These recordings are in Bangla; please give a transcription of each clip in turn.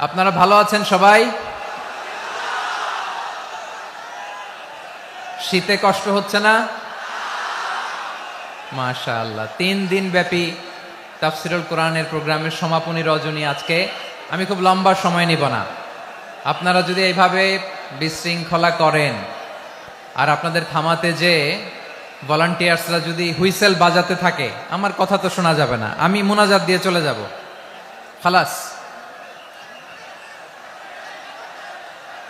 আপনারা ভালো আছেন সবাই? শীতে কষ্ট হচ্ছে না? মাশা আল্লাহ তিন দিন ব্যাপী তাফসিরুল কোরআনের প্রোগ্রামের সমাপনী রজনী আজকে। আমি খুব লম্বা সময় নিব না। আপনারা যদি এইভাবে বিশৃঙ্খলা করেন আর আপনাদের থামাতে যে ভলান্টিয়ার্সরা যদি হুইসেল বাজাতে থাকে, আমার কথা তো শোনা যাবে না। আমি মোনাজাত দিয়ে চলে যাব। খালাস।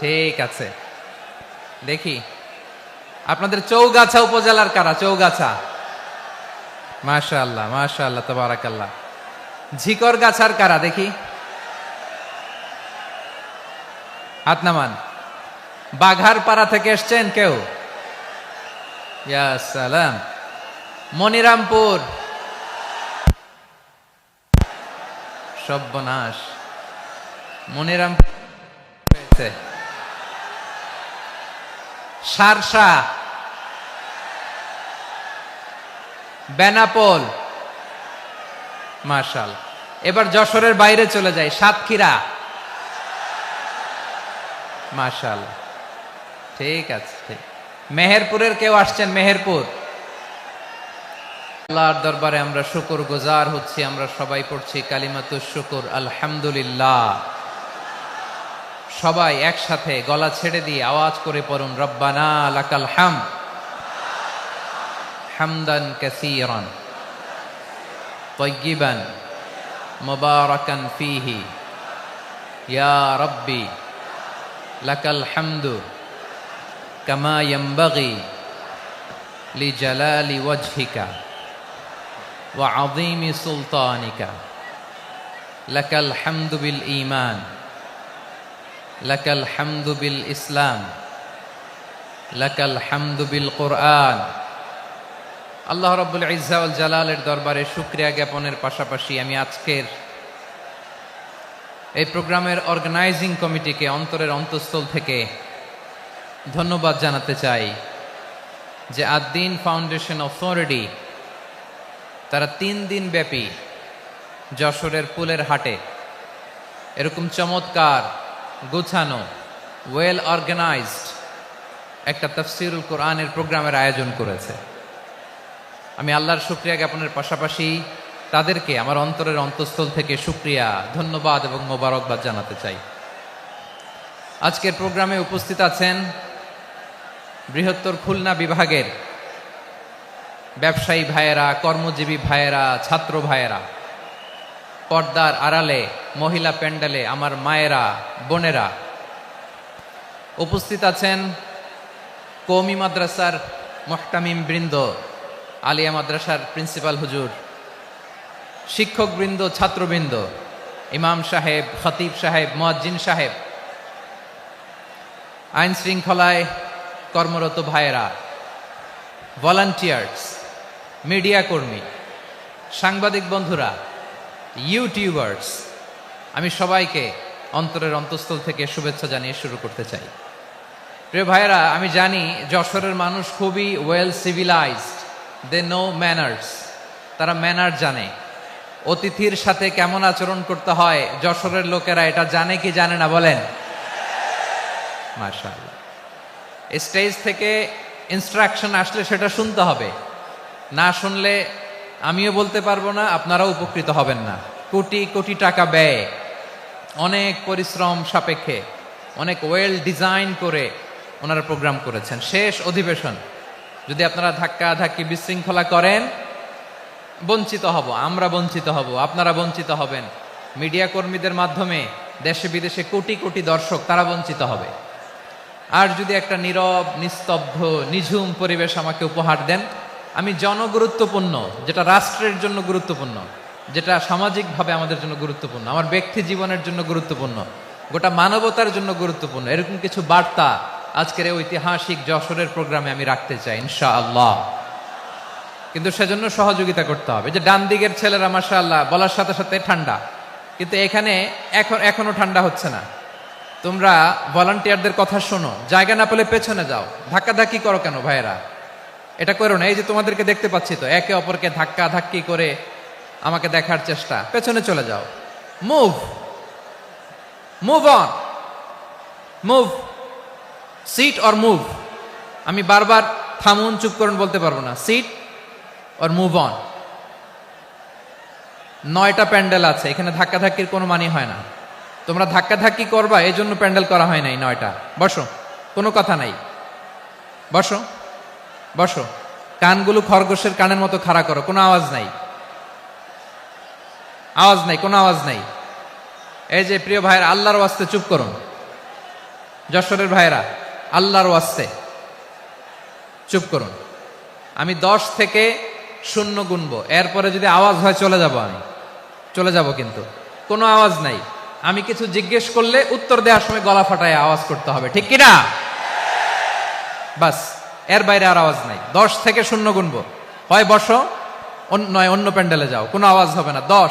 ঠিক আছে। দেখি। আপনাদের চৌগাছা উপজেলার কারা? চৌগাছা। মাশা আল্লাহ মাশা আল্লাহ তবারাকাল্লাহ। ঝিকর গাছার কারা? দেখি। হাত নামান বাঘার পাড়া থেকে এসছেন কেউ? সালাম। মনিরামপুর। সব্যনাশ। মনিরামপুর হয়েছে। সারসা। বেনাপোল। মার্শাল এবার যশোরের বাইরে চলে যায় সাতক্ষীরা। মার্শাল ঠিক আছে, ঠিক। মেহেরপুরের কেউ আসছেন? মেহেরপুর। আল্লাহর দরবারে আমরা শুকুর গুজার হচ্ছি, আমরা সবাই পড়ছি কালিমাতু শুকুর, আলহামদুলিল্লাহ। সবাই একসাথে গলা ছেড়ে দিয়ে আওয়াজ করে পড়ুন, রব্বানা লাকাল হাম। হামদান কাসীরান তৈগিবান মুবারাকান ফিহি। ইয়া রব্বি লাকাল হামদু কামা ইয়ামবাগি লিজালালি ওয়াজহিকা ওয়া আযীমি সুলতানিকা। লাকাল হামদু বিল ঈমান। লাকাল হামদু বিল ইসলাম, লাকাল হামদু বিল কোরআন। আল্লাহ রব্বুল ইজাউল জালালের দরবারে শুক্রিয়া জ্ঞাপনের পাশাপাশি আমি আজকের এই প্রোগ্রামের অর্গানাইজিং কমিটিকে অন্তরের অন্তঃস্থল থেকে ধন্যবাদ জানাতে চাই যে আদ্দিন ফাউন্ডেশন অথরিটি, তারা তিন দিন ব্যাপী যশোরের পুলের হাটে এরকম চমৎকার গোছানো ওয়েল অর্গানাইজড একটা তফসিরুল কোরআনের প্রোগ্রামের আয়োজন করেছে। আমি আল্লাহর শুক্রিয়া জ্ঞাপনের পাশাপাশি তাদেরকে আমার অন্তরের অন্তঃস্থল থেকে শুক্রিয়া, ধন্যবাদ এবং মোবারকবাদ জানাতে চাই। আজকের প্রোগ্রামে উপস্থিত আছেন বৃহত্তর খুলনা বিভাগের ব্যবসায়ী ভাইয়েরা, কর্মজীবী ভাইয়েরা, ছাত্র ভাইয়েরা। পর্দার আড়ালে, মহিলা প্যান্ডেলে আমার মায়েরা, বোনেরা। উপস্থিত আছেন কৌমি মাদ্রাসার মোহতামিম বৃন্দ, আলিয়া মাদ্রাসার প্রিন্সিপাল হুজুর, শিক্ষকবৃন্দ, ছাত্রবৃন্দ, ইমাম সাহেব, খতিব সাহেব, মোয়াজ্জিন সাহেব, আইন শৃঙ্খলায় কর্মরত ভাইয়েরা, ভলান্টিয়ার্স, মিডিয়া কর্মী, সাংবাদিক বন্ধুরা ইউটিউবার্স, আমি সবাইকে অন্তরের অন্তঃস্থল থেকে শুভেচ্ছা জানিয়ে শুরু করতে চাই। প্রিয় ভাইয়েরা, আমি জানি যশোরের মানুষ খুবই well civilized they know manners তারা ম্যানার জানে। অতিথির সাথে কেমন আচরণ করতে হয়, যশোরের লোকেরা এটা জানে কি জানে না বলেন? মার্শাল্লাহ স্টেজ থেকে ইনস্ট্রাকশন আসলে সেটা শুনতে হবে। না শুনলে আমিও বলতে পারব না, আপনারাও উপকৃত হবেন না। কোটি কোটি টাকা ব্যয়। অনেক পরিশ্রম সাপেক্ষে, অনেক ওয়েল ডিজাইন করে ওনারা প্রোগ্রাম করেছেন। শেষ অধিবেশন। যদি আপনারা ধাক্কা ধাক্কি বিশৃঙ্খলা করেন, বঞ্চিত হব, আমরা বঞ্চিত হব, আপনারা বঞ্চিত হবেন। মিডিয়া কর্মীদের মাধ্যমে দেশে বিদেশে কোটি কোটি দর্শক, তারা বঞ্চিত হবে। আর যদি একটা নীরব, নিস্তব্ধ, নিঝুম পরিবেশ আমাকে উপহার দেন, আমি জনগুরুত্বপূর্ণ, যেটা রাষ্ট্রের জন্য গুরুত্বপূর্ণ যেটা সামাজিকভাবে আমাদের জন্য গুরুত্বপূর্ণ, আমার ব্যক্তি জীবনের জন্য গুরুত্বপূর্ণ, গোটা মানবতার জন্য গুরুত্বপূর্ণ, এরকম কিছু বার্তা আজকের ঐতিহাসিক যশোরের প্রোগ্রামে আমি রাখতে চাই, ইনশাআল্লাহ। কিন্তু সেজন্য সহযোগিতা করতে হবে। যে ডান দিকের ছেলেরা মাসা আল্লাহ বলার সাথে সাথে ঠান্ডা। কিন্তু এখানে এখন, এখনও ঠান্ডা হচ্ছে না। তোমরা ভলান্টিয়ারদের কথা শোনো, জায়গা না পেলে পেছনে যাও। ধাক্কাধাক্কি করো কেন ভাইয়েরা? এটা করো না, এই যে তোমাদেরকে দেখতে পাচ্ছি তো, একে অপরকে ধাক্কা ধাক্কি করে আমাকে দেখার চেষ্টা। পেছনে চলে যাও। Move move on move seat or move আমি বারবার থামুন চুপ করুন বলতে পারব না। সিট অর মুভ অন নয়টা প্যান্ডেল আছে এখানে ধাক্কাধাক্কির কোনো মানি হয় না। তোমরা ধাক্কাধাক্কি করবা এই জন্য প্যান্ডেল করা হয় নাই নয়টা। বসো কোনো কথা নাই। বসো বসো। কানগুলো খরগোশের কানের মতো খাড়া করো কোনো আওয়াজ নাই। আওয়াজ নাই, কোনো আওয়াজ নাই। এই যে প্রিয় ভাইয়ের, আল্লাহর ওয়াস্তে চুপ করুন। যশোরের ভাইয়েরা, আল্লাহর ওয়াস্তে চুপ করুন। আমি দশ থেকে শূন্য গুনব। এরপরে যদি আওয়াজ হয়, চলে যাব আমি। চলে যাব কিন্তু। কোনো আওয়াজ নাই। আমি কিছু জিজ্ঞেস করলে উত্তর দেওয়ার সময় গলা ফাটায় আওয়াজ করতে হবে। ঠিক কিনা? বাস, এর বাইরে আর আওয়াজ নাই। দশ থেকে শূন্য গুনবো। হয় বসো নয়, অন্য প্যান্ডেলে যাও। কোনো আওয়াজ হবে না। দশ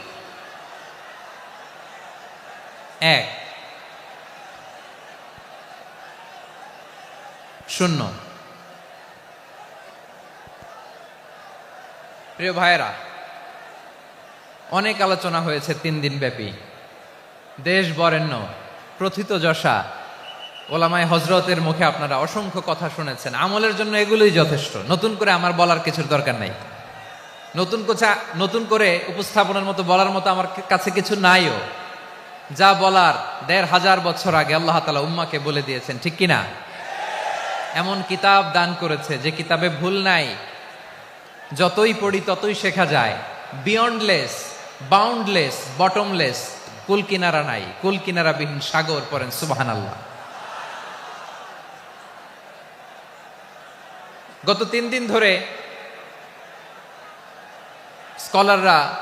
এক। শূন্য। প্রিয় ভাইরা অনেক আলোচনা হয়েছে তিন দিন ব্যাপী। দেশ বরেণ্য, প্রথিত যশা, ওলামায় হজরতের মুখে আপনারা অসংখ্য কথা শুনেছেন। আমলের জন্য এগুলোই যথেষ্ট। নতুন করে আমার বলার কিছুর দরকার নাই। নতুন কোচা নতুন করে উপস্থাপনের মতো বলার মতো আমার কাছে কিছু নাইও। যা বলার দেড় হাজার বছর আগে আল্লাহ তালা উম্মাকে বলে দিয়েছেন, ঠিক কিনা? এমন কিতাব দান করেছে যে কিতাবে ভুল নাই। যতই পড়ি ততই শেখা যায়। বিয়ন্ডলেস বাউন্ডলেস বটমলেস কুল কিনারা নাই। কুল কিনারাবিহীন সাগর পড়েন সুবাহান আল্লাহ গত তিন দিন ধরে স্কলাররা